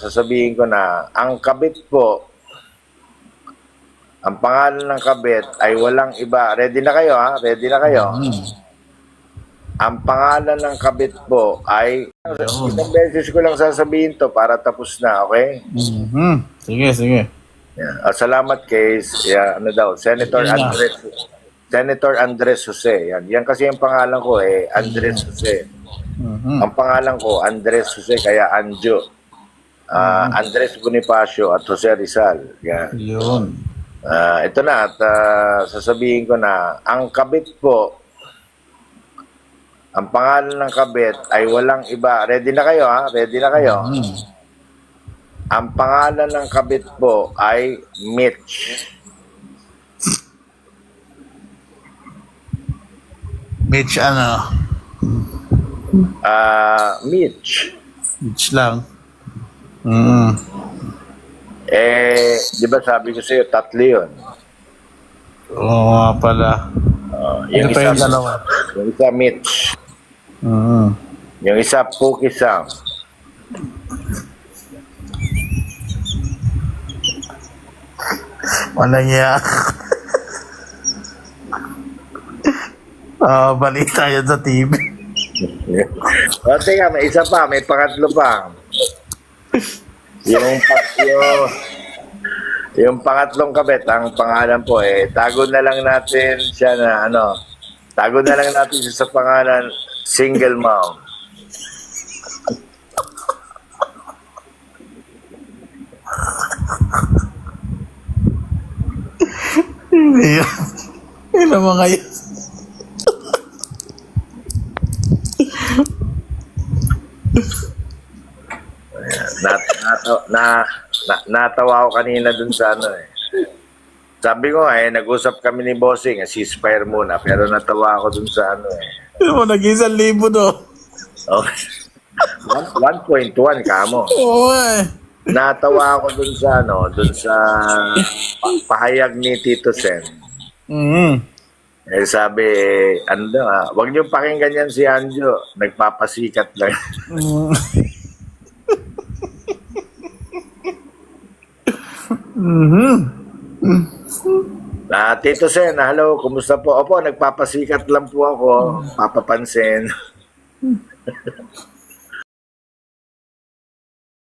sasabihin ko na ang kabit po, ang pangalan ng kabit ay walang iba. Ready na kayo ha? Ready na kayo? Ang pangalan ng kabit po ay isang beses ko lang sasabihin to para tapos na, okay? Mhm. Sige, sige. Yeah. Ah, salamat case. Yeah, ano daw, Senator Ayun na. Andres Senator Andres Jose. Yan. Yan kasi yung pangalan ko eh, Andres Jose. Mhm. Ang pangalan ko, Andres Jose, kaya Anjo. Ah, Andres Bonifacio at Jose Rizal. Yan. Yun. Ah, ito na, at ah, sasabihin ko na, ang kabit po, ang pangalan ng kabit ay walang iba. Ready na kayo ha? Ready na kayo? Mhm. Ang pangalan ng kabit po ay Mitch. Mitch, ano? Ah, Mitch. Mitch lang. Mhm. Eh, di ba sabi ko sa'yo, tatlo yun. Oo nga pala. Ah, Ano pa yung dalawa? Yung isa, Mitch. Mhm. Yung isa, Pookie Sam. Walang iya. Ah, balita yan sa TV. o, teka, may isa pa, may pangatlo pa. Yung, yung, yung pangatlong kabit, ang pangalan po eh, tago na lang natin siya na ano, tago na lang natin siya sa pangalan, single mom. Iya. Ilan mga yun? Na, na, na, na, natawa ako kanina dun sa ano eh. Sabi ko eh, nag-usap kami ni Bossing, eh, ceasefire muna, pero natawa ako dun sa ano eh. Ilan mo, nag-isang libo no? Oh. 1.1 kamo. Oo eh. Natawa ako dun sa ano, dun sa pa- pahayag ni Tito Sen. Mhm. Eh sabi, eh, ano daw ah, wag niyo pakinggan yan si Anjo, nagpapasikat lang. Mhm. Mhm. Ah, Tito Sen, hello, kumusta po? Opo, nagpapasikat lang po ako, papapansin.